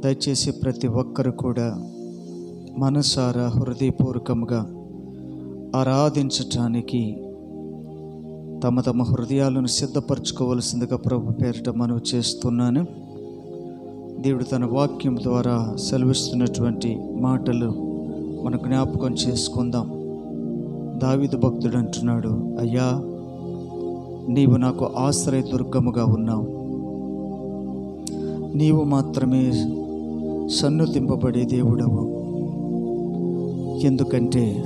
దయచేసి ప్రతి ఒక్కరు కూడా మనసారా హృదయపూర్వకంగా ఆరాధించటానికి తమ తమ హృదయాలను సిద్ధపరచుకోవలసిందిగా ప్రభు పేరిట మనవి చేస్తున్నాను. దేవుడు తన వాక్యం ద్వారా సెలవిస్తున్నటువంటి మాటలు మన జ్ఞాపకం చేసుకుందాం. దావిదు భక్తుడు అంటున్నాడు అయ్యా నీవు నాకు ఆశ్రయ దుర్గముగా ఉన్నావు. నీవు మాత్రమే సన్నుతింపబడే దేవుడవు. ఎందుకంటే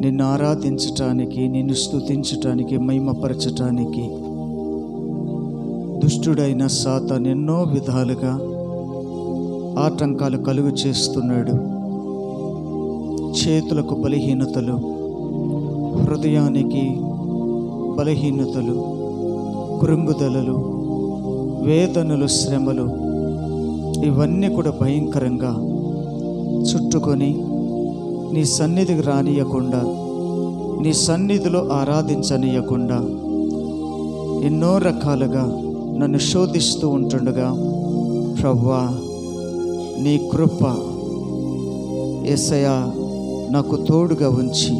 నిన్ను ఆరాధించటానికి నిన్ను స్తుతించటానికి మహిమపరచటానికి దుష్టుడైన సాతాన్ ఎన్నో విధాలుగా ఆటంకాలు కలుగు చేస్తున్నాడు చేతులకు బలహీనతలు హృదయానికి బలహీనతలు కృంగుదలలు వేదనలు శ్రమలు ఇవన్నీ కూడా భయంకరంగా చుట్టుకొని నీ సన్నిధికి రానియకుండా నీ సన్నిధిలో ఆరాధించనీయకుండా ఎన్నో రకాలుగా నన్ను శోధిస్తూ ఉంటుండగా ప్రవ్వా నీ కృప ఎసయా నాకు తోడుగా ఉంచి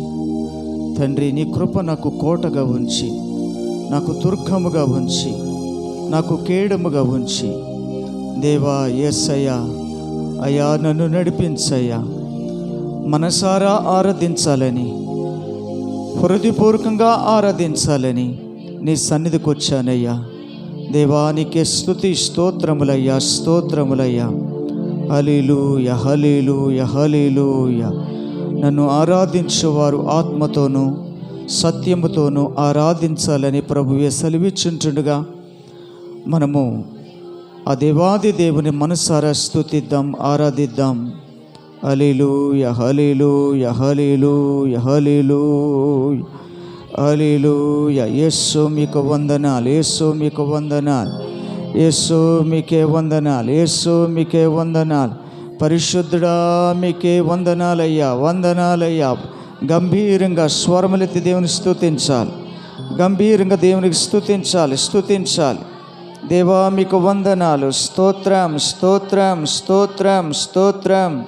తండ్రి నీ కృప నాకు కోటగా ఉంచి నాకు దుర్గముగా ఉంచి నాకు కేడముగా ఉంచి దేవా ఎస్సయ్యా అయ్యా నన్ను నడిపించయ్యా. మనసారా ఆరాధించాలని హృదయపూర్వకంగా ఆరాధించాలని నీ సన్నిధికి వచ్చానయ్యా. దేవానికి స్థుతి స్తోత్రములయ్యా స్తోత్రములయ్యా. హలీలు యహలీలు యహలీలు నన్ను ఆరాధించేవారు ఆత్మతోనూ సత్యముతోనూ ఆరాధించాలని ప్రభువే సెలవిచ్చుంటుండగా మనము ఆ దేవాది దేవుని మనసారా స్థుతిద్దాం ఆరాధిద్దాం. అలీలు యహలీలు యహలీలు యహలీలు అలీలు యేసు మీకు వందనాలు యేసు మీకు వందనాలు యేసు మీకే వందనాలు యేసు మీకే వందనాలు. పరిశుద్ధుడా మీకే వందనాలయ్యా వందనాలయ్యా. గంభీరంగా స్వరములెత్తి దేవుని స్థుతించాలి గంభీరంగా దేవునికి స్తుతించాలి స్తుతించాలి. దేవా మీకు వందనాలు. స్తోత్రం స్తోత్రం స్తోత్రం స్తోత్రం.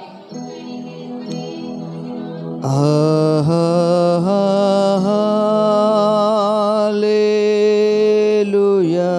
హల్లెలూయా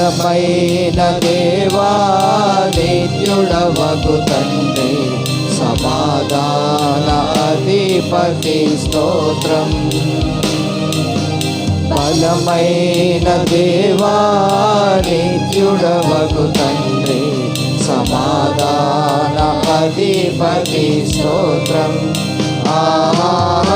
బలమైన దేవా నిత్యుడవగు తండ్రి. సమాధాన అధిపతి స్తోత్రం. బలమైన దేవా నిత్యుడవగు తండ్రి. సమాధాన అధిపతి స్తోత్రం. ఆహా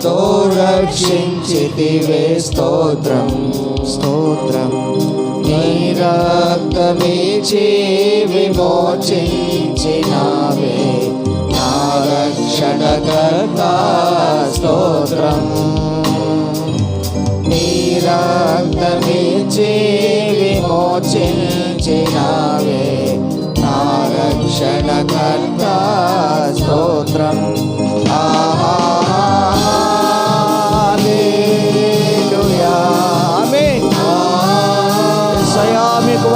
కృపతో రక్షించితివే స్తోత్రం. స్తోత్రం. నీ రక్తమిచి విమోచించినావే. నా రక్షణకర్త స్తోత్రం. నీ రక్తమిచి విమోచించినావే. నా రక్షణకర్త స్తోత్రం. ఆహా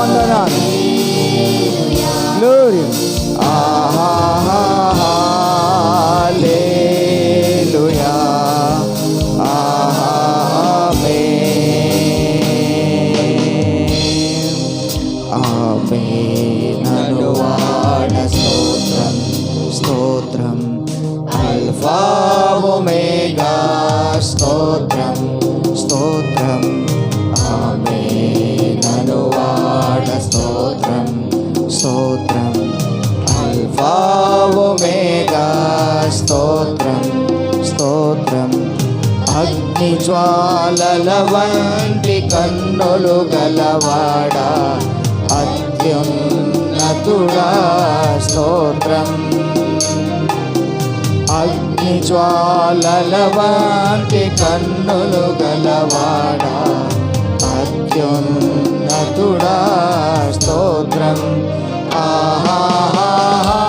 abandonando. Glória. జ్వాలల వంటి కన్నులు గలవాడా? అత్యున్నతుడా స్తోత్రం. ఆహా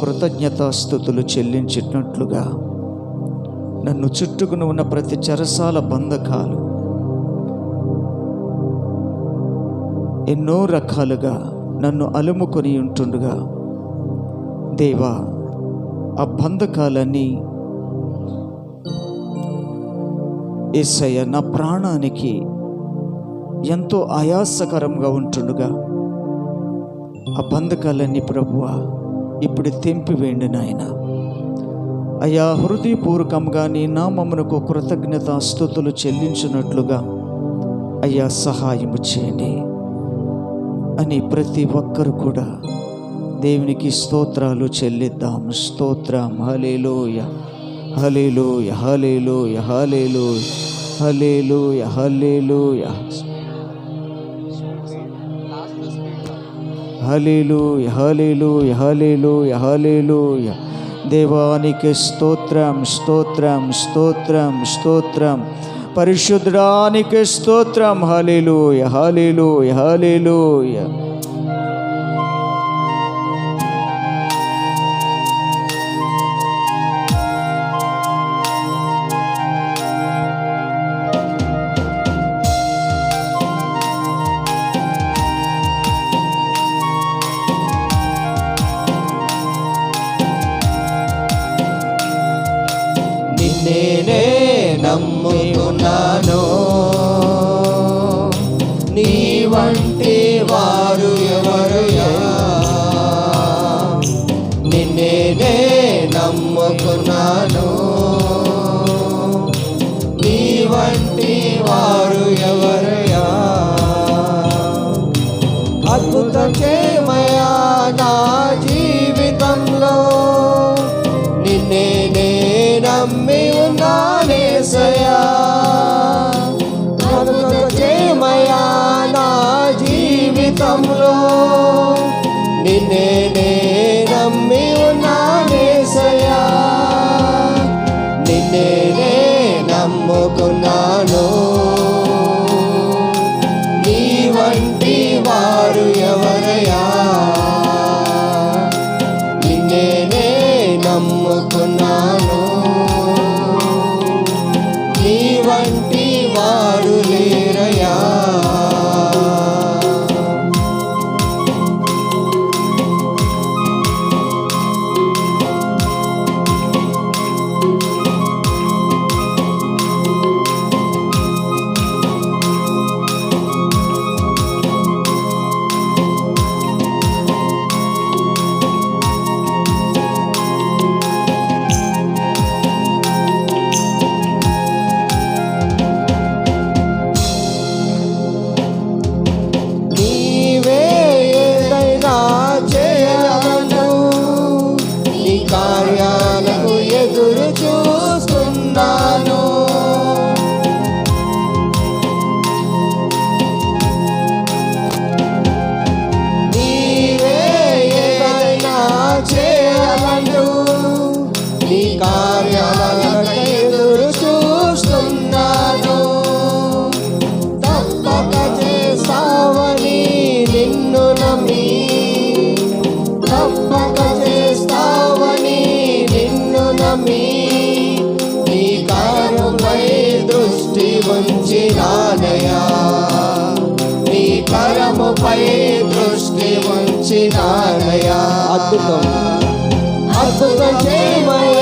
కృతజ్ఞతాస్థుతులు చెల్లించినట్లుగా నన్ను చుట్టుకుని ఉన్న ప్రతి చెరసాల బంధకాలు ఎన్నో రకాలుగా నన్ను అలుముకొని ఉంటుండగా దేవా ఆ బంధకాలన్నీ ఏసయ్య నా ప్రాణానికి ఎంతో ఆయాసకరంగా ఉంటుండగా ఆ బంధకాలన్నీ ప్రభువా ఇప్పుడు తెంపివేయండి నాయన. అయ్యా హృదయపూర్వకంగా నీ నామమునకు కృతజ్ఞత స్థుతులు చెల్లించినట్లుగా అయ్యా సహాయము చేయండి. అని ప్రతి ఒక్కరు కూడా దేవునికి స్తోత్రాలు చెల్లిద్దాం. స్తోత్రం. Hallelujah hallelujah hallelujah hallelujah hallelujah hallelujah హలీలు యహలీలు యహలీలు యహలేలు దేవానికి స్తోత్రం స్తోత్రం స్తోత్రం స్తోత్రం. పరిశుద్ధానికి స్తోత్రం. యహలీలు యహలీలు యహ open up. అద్భుతం. అద్భుతం. చేయమయ్యా.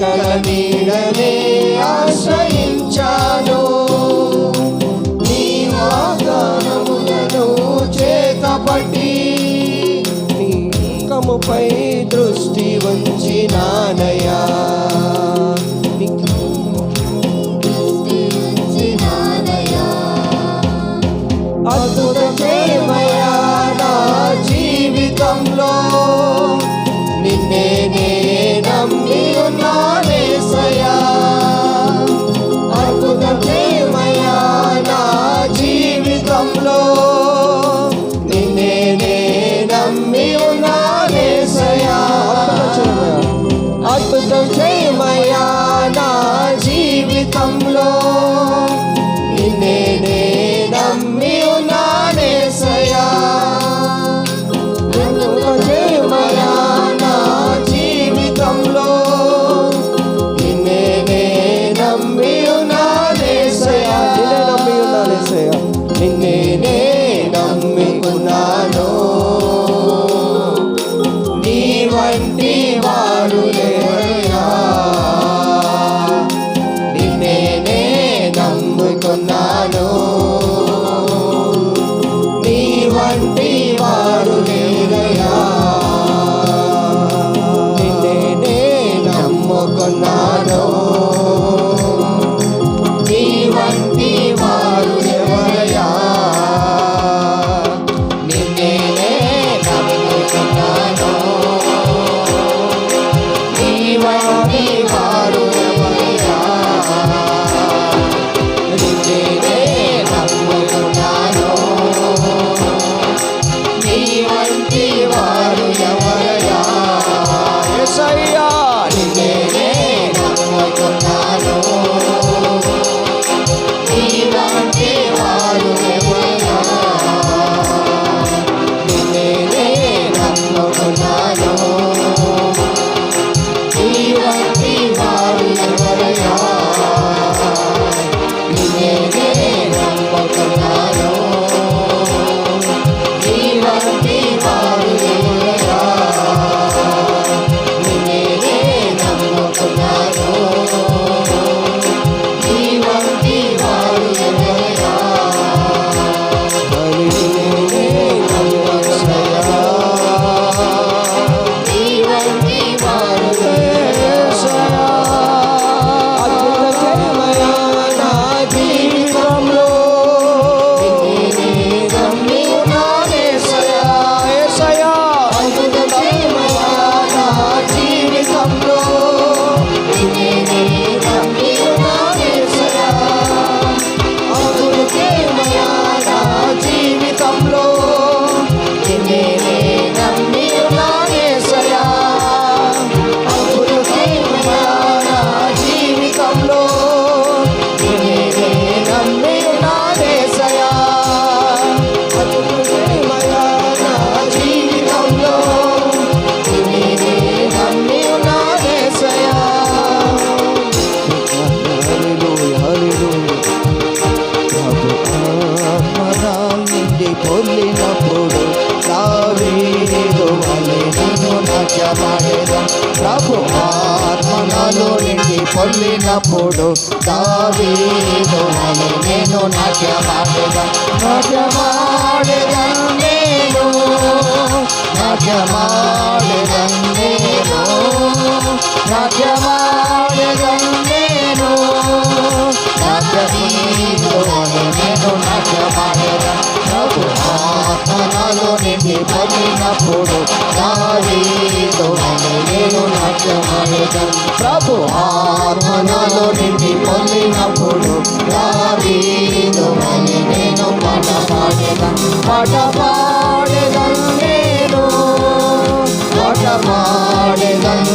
రెక్కల నీడనే ఆశ్రయించాను. నీ వాగ్దానములను చేతపట్టి నీ కముపై దృష్టి వంచినానయా மையா నిండి దావీదు అని నేను నాట్యమాడేదన్ నాట్యమాడేదన్ నేను నాట్యమా ఆత్మనాలు నిండి పొందినప్పుడు నేను నాట్యమాడేదన్ ప్రభు ఆత్మనాలు నిండి పొందినప్పుడు దారితో నేను పాట పాడేదన్ పాట పాడేదన్ నేను పాట పాడేదన్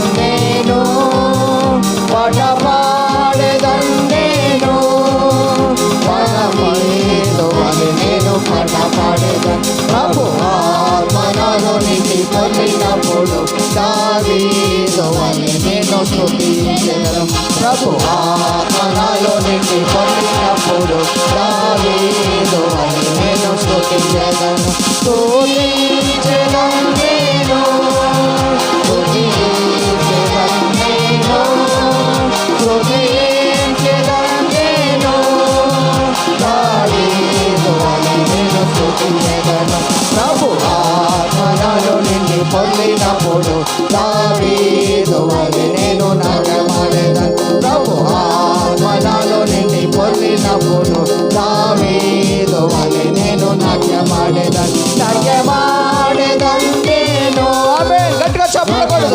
నిండి పొందినప్పుడు దావీదు అని నేను స్తుతించెదను ప్రభు ఆత్మనాలు నిండి పొందినప్పుడు దావీదు అని నేను స్తుతించెదను స్తుతించెదను పొందినప్పుడు దావీదు అని నేను నాట్యమాడేదను ప్రభు ఆత్మనాలు నిండి పొందినప్పుడు దావీదు అని నేను నాట్యమాడేదను నాట్యమాడేదను నేను. ఆమె గట్టిగా చెప్పకూడదు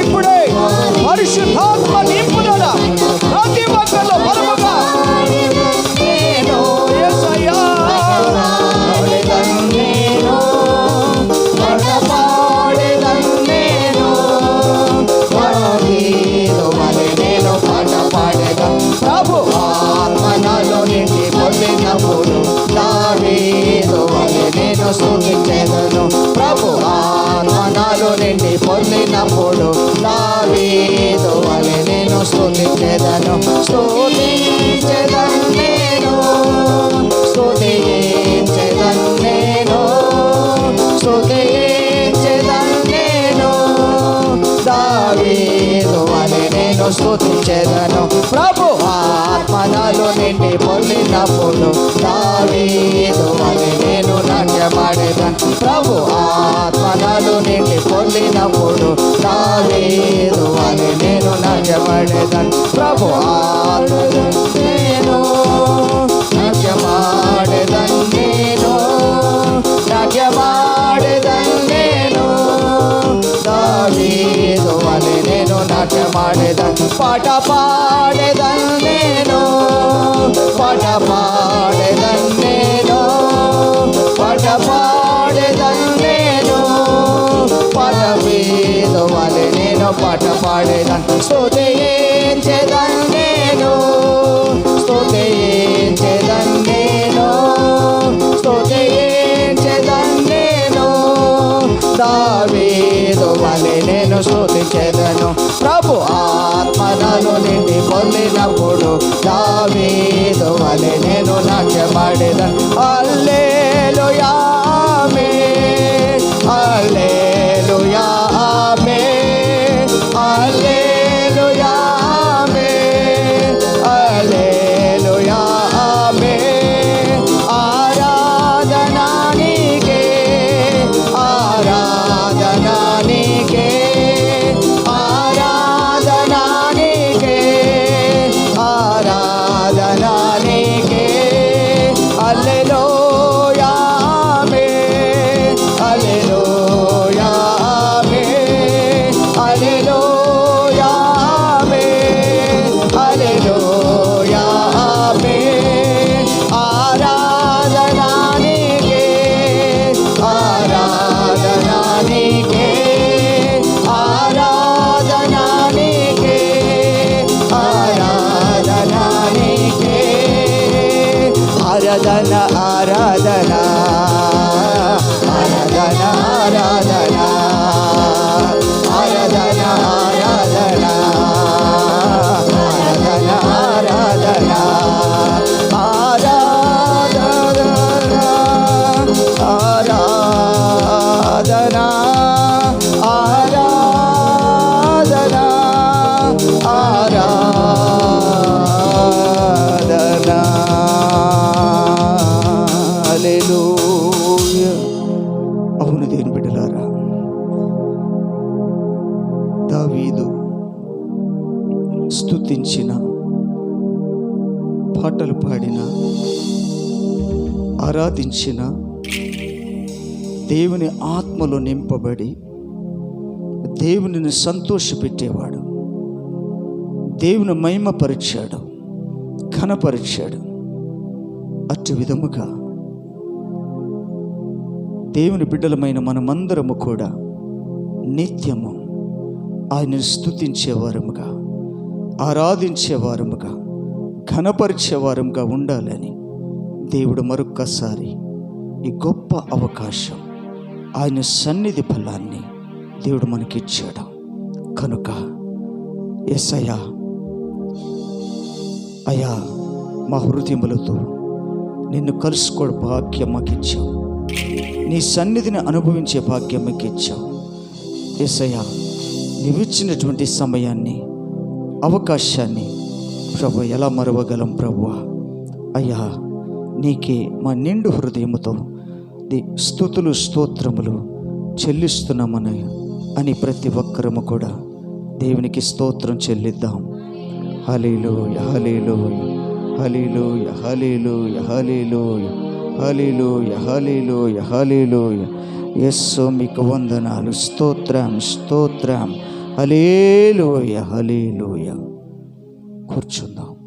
ఇప్పుడే పరిశుద్ధాత్మ నింపుదల ప్రతి ఒక్కరిలో బలముగా. నేను యేసయ్యా పాడేదను ప్రభు ఆత్మనాలో నిండి పొందినప్పుడు నేను పొందినప్పుడు దావీదు అని నేను స్తుతించేదను స్తుతించేదను నేను స్తుతించేదను నేను స్తుతించేదను నేను దావీదు అని నేను స్తుతించేదను ప్రభు ఆత్మనాలు నిండి పొందినప్పుడు దావీదు అని నేను ప్రభు ఆత్మనాలు నిండి పొందినప్పుడు దావీదు అని నేను నాట్యమాడేదను ప్రభు నేను నాట్యమాడేదను నేను నాట్యమాడేదను నేను. దావీదు అని నేను నాట్యమాడేదను పాట పాడేదను నేను పాట పా అని నేను? పాట పాడేదను స్తుతించేదను నేను? స్తుతించేదను నేను స్తుతించేదను నేను? దావీదు వలె నేను స్తోతి చేదను ప్రభు ఆత్మలను నిండి పొందినప్పుడు దావీదు వలె నేను నాట్యమాడేదను అల్లే జన ఆరాధనా. స్తుతించిన పాటలు పాడిన ఆరాధించిన దేవుని ఆత్మలో నింపబడి దేవునిని సంతోషపెట్టేవాడు దేవుని మహిమపరిచాడు ఘనపరిచాడు. అటు విధముగా దేవుని బిడ్డలమైన మనమందరము కూడా నిత్యము ఆయనను స్తుతించేవారముగా. ఆరాధించేవారముగా ఘనపరిచేవారముగా ఉండాలని దేవుడు మరొక్కసారి ఈ గొప్ప అవకాశం ఆయన సన్నిధి ఫలాన్ని దేవుడు మనకిచ్చాడు. కనుక ఎస్ఐయా అయ్యా మా హృదయములతో నిన్ను కలుసుకోవడం భాగ్యం మాకు ఇచ్చావు నీ సన్నిధిని అనుభవించే భాగ్యం మాకు ఇచ్చావు ఎస్ఐయా నీవిచ్చినటువంటి సమయాన్ని అవకాశాన్ని ప్రభు ఎలా మరవగలం ప్రభు? అయ్యా నీకే మా నిండు హృదయముతో స్థుతులు స్తోత్రములు చెల్లిస్తున్నామని అని ప్రతి ఒక్కరము కూడా దేవునికి స్తోత్రం చెల్లిద్దాం. హలీలో యహలీలో హలీలో యహలీలో యహలీలో హలీలో యహలీలో యహలీలో ఎస్సో మీకు వందనాలు. స్తోత్రం స్తోత్రం. హలేలోయ యహలీలో కూర్చుందాం.